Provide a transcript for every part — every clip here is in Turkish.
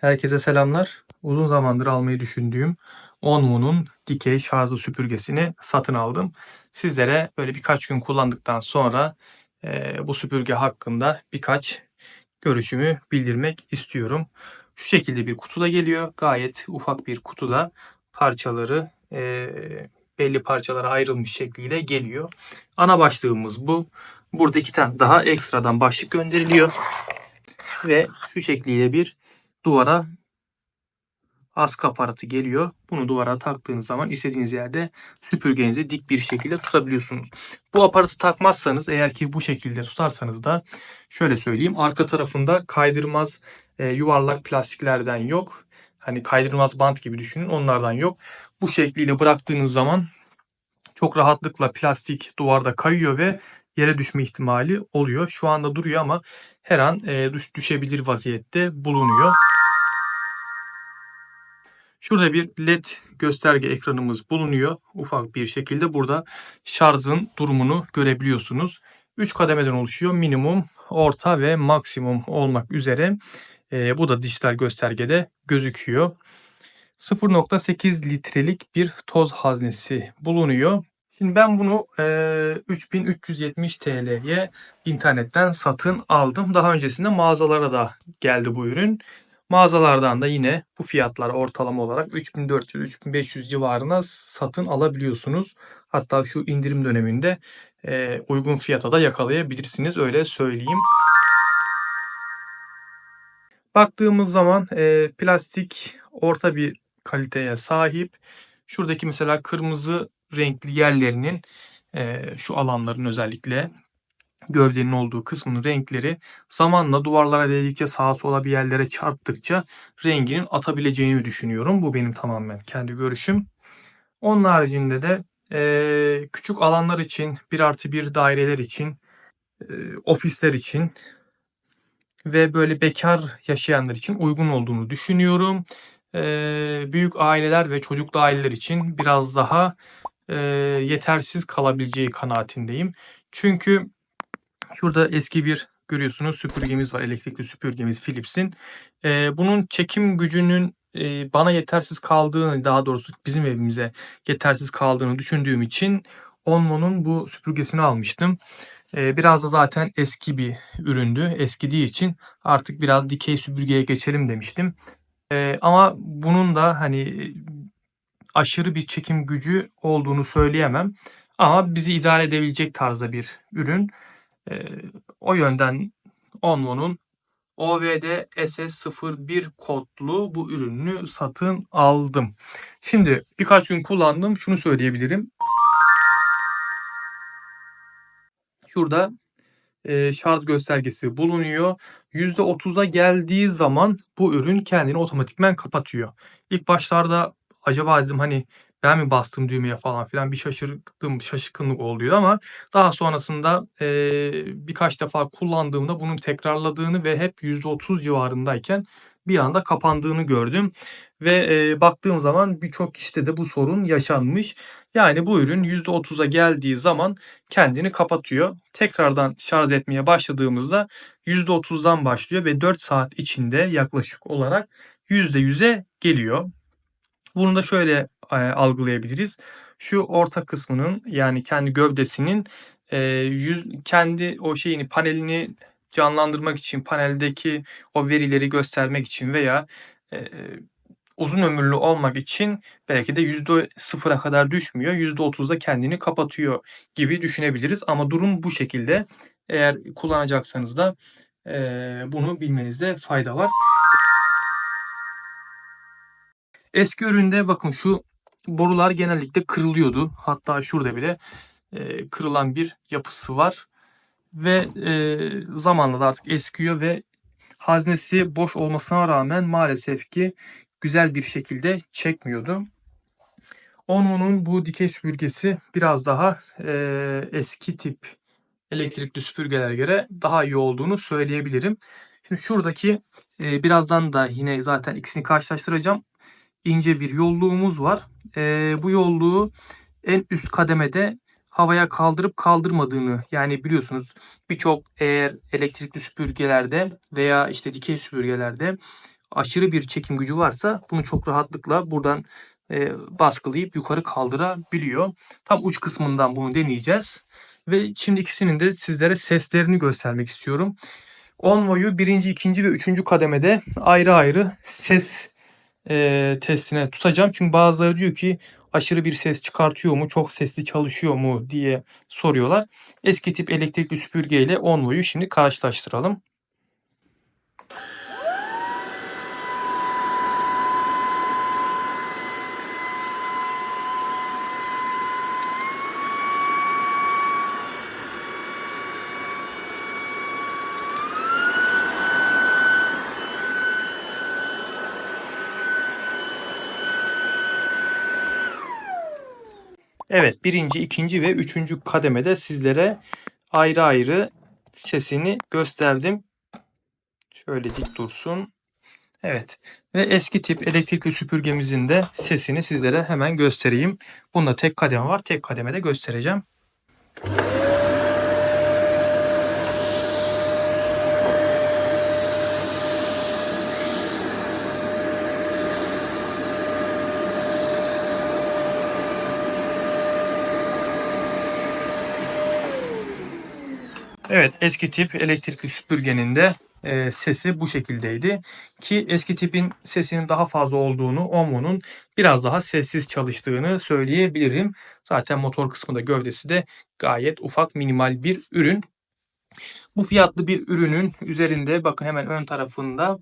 Herkese selamlar. Uzun zamandır almayı düşündüğüm Onvo'nun dikey şarjlı süpürgesini satın aldım. Sizlere böyle birkaç gün kullandıktan sonra e, bu süpürge hakkında birkaç görüşümü bildirmek istiyorum. Şu şekilde bir kutuda geliyor. Gayet ufak bir kutuda parçaları e, belli parçalara ayrılmış şekliyle geliyor. Ana başlığımız bu. Burada iki tane daha ekstradan başlık gönderiliyor. Ve şu şekliyle bir duvara askı aparatı geliyor. Bunu duvara taktığınız zaman istediğiniz yerde süpürgenizi dik bir şekilde tutabiliyorsunuz. Bu aparatı takmazsanız eğer ki bu şekilde tutarsanız da şöyle söyleyeyim. Arka tarafında kaydırmaz e, yuvarlak plastiklerden yok. Hani kaydırmaz bant gibi düşünün onlardan yok. Bu şekliyle bıraktığınız zaman çok rahatlıkla plastik duvarda kayıyor ve yere düşme ihtimali oluyor. Şu anda duruyor ama her an e, düş, düşebilir vaziyette bulunuyor. Şurada bir led gösterge ekranımız bulunuyor. Ufak bir şekilde burada şarjın durumunu görebiliyorsunuz. 3 kademeden oluşuyor. Minimum, orta ve maksimum olmak üzere. E, bu da dijital göstergede gözüküyor. 0.8 litrelik bir toz haznesi bulunuyor. Şimdi ben bunu e, 3370 TL'ye internetten satın aldım. Daha öncesinde mağazalara da geldi bu ürün. Mağazalardan da yine bu fiyatlar ortalama olarak 3400-3500 civarına satın alabiliyorsunuz. Hatta şu indirim döneminde e, uygun fiyata da yakalayabilirsiniz öyle söyleyeyim. Baktığımız zaman e, plastik orta bir kaliteye sahip. Şuradaki mesela kırmızı renkli yerlerinin e, şu alanların özellikle gövdenin olduğu kısmının renkleri zamanla duvarlara değdikçe sağa sola bir yerlere çarptıkça renginin atabileceğini düşünüyorum. Bu benim tamamen kendi görüşüm. Onun haricinde de e, küçük alanlar için, bir artı bir daireler için, e, ofisler için ve böyle bekar yaşayanlar için uygun olduğunu düşünüyorum. E, büyük aileler ve çocuklu aileler için biraz daha e, yetersiz kalabileceği kanaatindeyim. Çünkü Şurada eski bir görüyorsunuz süpürgemiz var. Elektrikli süpürgemiz Philips'in. Ee, bunun çekim gücünün e, bana yetersiz kaldığını daha doğrusu bizim evimize yetersiz kaldığını düşündüğüm için Onmo'nun bu süpürgesini almıştım. Ee, biraz da zaten eski bir üründü. Eskidiği için artık biraz dikey süpürgeye geçelim demiştim. Ee, ama bunun da hani aşırı bir çekim gücü olduğunu söyleyemem. Ama bizi idare edebilecek tarzda bir ürün. E, o yönden Onvo'nun OVD SS01 kodlu bu ürünü satın aldım. Şimdi birkaç gün kullandım. Şunu söyleyebilirim. Şurada e, şarj göstergesi bulunuyor. %30'a geldiği zaman bu ürün kendini otomatikmen kapatıyor. İlk başlarda acaba dedim hani ben mi bastım düğmeye falan filan bir şaşırdım, şaşkınlık oluyor ama daha sonrasında e, birkaç defa kullandığımda bunun tekrarladığını ve hep %30 civarındayken bir anda kapandığını gördüm. Ve e, baktığım zaman birçok kişide de bu sorun yaşanmış. Yani bu ürün %30'a geldiği zaman kendini kapatıyor. Tekrardan şarj etmeye başladığımızda %30'dan başlıyor ve 4 saat içinde yaklaşık olarak %100'e geliyor. Bunu da şöyle e, algılayabiliriz. Şu orta kısmının yani kendi gövdesinin e, yüz kendi o şeyini panelini canlandırmak için paneldeki o verileri göstermek için veya e, uzun ömürlü olmak için belki de yüzde sıfıra kadar düşmüyor. Yüzde otuzda kendini kapatıyor gibi düşünebiliriz. Ama durum bu şekilde. Eğer kullanacaksanız da e, bunu bilmenizde fayda var. Eski üründe bakın şu borular genellikle kırılıyordu. Hatta şurada bile e, kırılan bir yapısı var. Ve e, zamanla da artık eskiyor ve haznesi boş olmasına rağmen maalesef ki güzel bir şekilde çekmiyordu. Onun'un bu dikey süpürgesi biraz daha e, eski tip elektrikli süpürgelere göre daha iyi olduğunu söyleyebilirim. Şimdi şuradaki e, birazdan da yine zaten ikisini karşılaştıracağım ince bir yolluğumuz var. E, bu yolluğu en üst kademede havaya kaldırıp kaldırmadığını yani biliyorsunuz birçok eğer elektrikli süpürgelerde veya işte dikey süpürgelerde aşırı bir çekim gücü varsa bunu çok rahatlıkla buradan e, baskılayıp yukarı kaldırabiliyor. Tam uç kısmından bunu deneyeceğiz. Ve şimdi ikisinin de sizlere seslerini göstermek istiyorum. Onvo'yu birinci, ikinci ve üçüncü kademede ayrı ayrı ses e, testine tutacağım. Çünkü bazıları diyor ki aşırı bir ses çıkartıyor mu, çok sesli çalışıyor mu diye soruyorlar. Eski tip elektrikli süpürge ile Onvo'yu şimdi karşılaştıralım. Evet birinci, ikinci ve üçüncü kademede sizlere ayrı ayrı sesini gösterdim. Şöyle dik dursun. Evet ve eski tip elektrikli süpürgemizin de sesini sizlere hemen göstereyim. Bunda tek kademe var. Tek kademede göstereceğim. Evet eski tip elektrikli süpürgenin de e, sesi bu şekildeydi. Ki eski tipin sesinin daha fazla olduğunu, Omo'nun biraz daha sessiz çalıştığını söyleyebilirim. Zaten motor kısmında gövdesi de gayet ufak minimal bir ürün. Bu fiyatlı bir ürünün üzerinde bakın hemen ön tarafında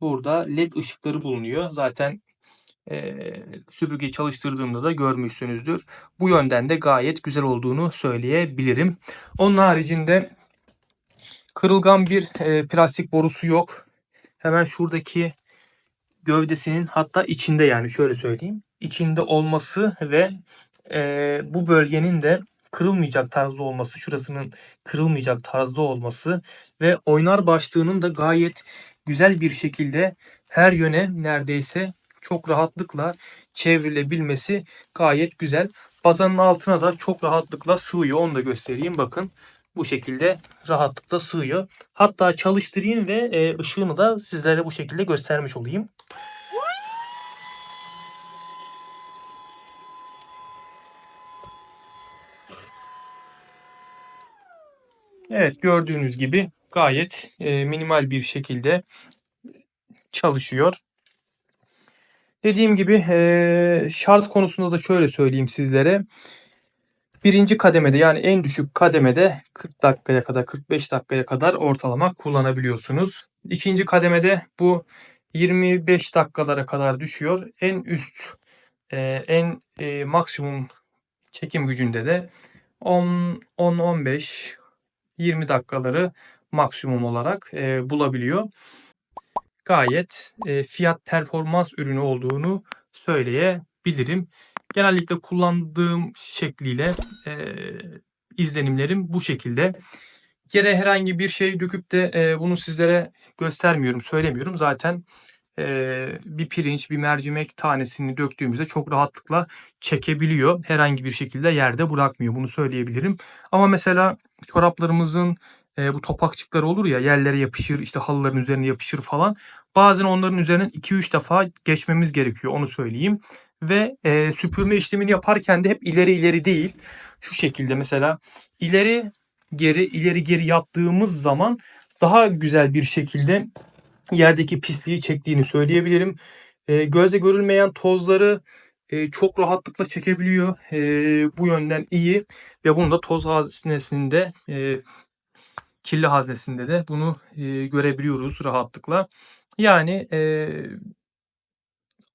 burada led ışıkları bulunuyor. Zaten e, süpürgeyi çalıştırdığımda da görmüşsünüzdür. Bu yönden de gayet güzel olduğunu söyleyebilirim. Onun haricinde Kırılgan bir e, plastik borusu yok. Hemen şuradaki gövdesinin hatta içinde yani şöyle söyleyeyim. içinde olması ve e, bu bölgenin de kırılmayacak tarzda olması, şurasının kırılmayacak tarzda olması ve oynar başlığının da gayet güzel bir şekilde her yöne neredeyse çok rahatlıkla çevrilebilmesi gayet güzel. Bazanın altına da çok rahatlıkla sığıyor. Onu da göstereyim. Bakın bu şekilde rahatlıkla sığıyor. Hatta çalıştırayım ve e, ışığını da sizlere bu şekilde göstermiş olayım. Evet gördüğünüz gibi gayet e, minimal bir şekilde çalışıyor. Dediğim gibi e, şarj konusunda da şöyle söyleyeyim sizlere. Birinci kademede yani en düşük kademede 40 dakikaya kadar 45 dakikaya kadar ortalama kullanabiliyorsunuz. İkinci kademede bu 25 dakikalara kadar düşüyor. En üst e, en e, maksimum çekim gücünde de 10 10 15 20 dakikaları maksimum olarak e, bulabiliyor. Gayet fiyat performans ürünü olduğunu söyleyebilirim. Genellikle kullandığım şekliyle e, izlenimlerim bu şekilde. Yere herhangi bir şey döküp de e, bunu sizlere göstermiyorum, söylemiyorum. Zaten e, bir pirinç, bir mercimek tanesini döktüğümüzde çok rahatlıkla çekebiliyor. Herhangi bir şekilde yerde bırakmıyor. Bunu söyleyebilirim. Ama mesela çoraplarımızın e, bu topakçıkları olur ya yerlere yapışır, işte halıların üzerine yapışır falan. Bazen onların üzerinden 2-3 defa geçmemiz gerekiyor onu söyleyeyim ve e, süpürme işlemini yaparken de hep ileri ileri değil. Şu şekilde mesela ileri geri ileri geri yaptığımız zaman daha güzel bir şekilde yerdeki pisliği çektiğini söyleyebilirim. E, gözle görülmeyen tozları e, çok rahatlıkla çekebiliyor. E, bu yönden iyi ve bunu da toz haznesinde e, kirli haznesinde de bunu e, görebiliyoruz rahatlıkla. Yani e,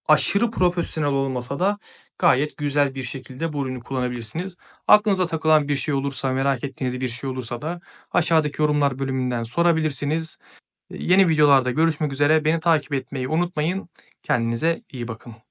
aşırı profesyonel olmasa da gayet güzel bir şekilde bu ürünü kullanabilirsiniz. Aklınıza takılan bir şey olursa, merak ettiğiniz bir şey olursa da aşağıdaki yorumlar bölümünden sorabilirsiniz. Yeni videolarda görüşmek üzere. Beni takip etmeyi unutmayın. Kendinize iyi bakın.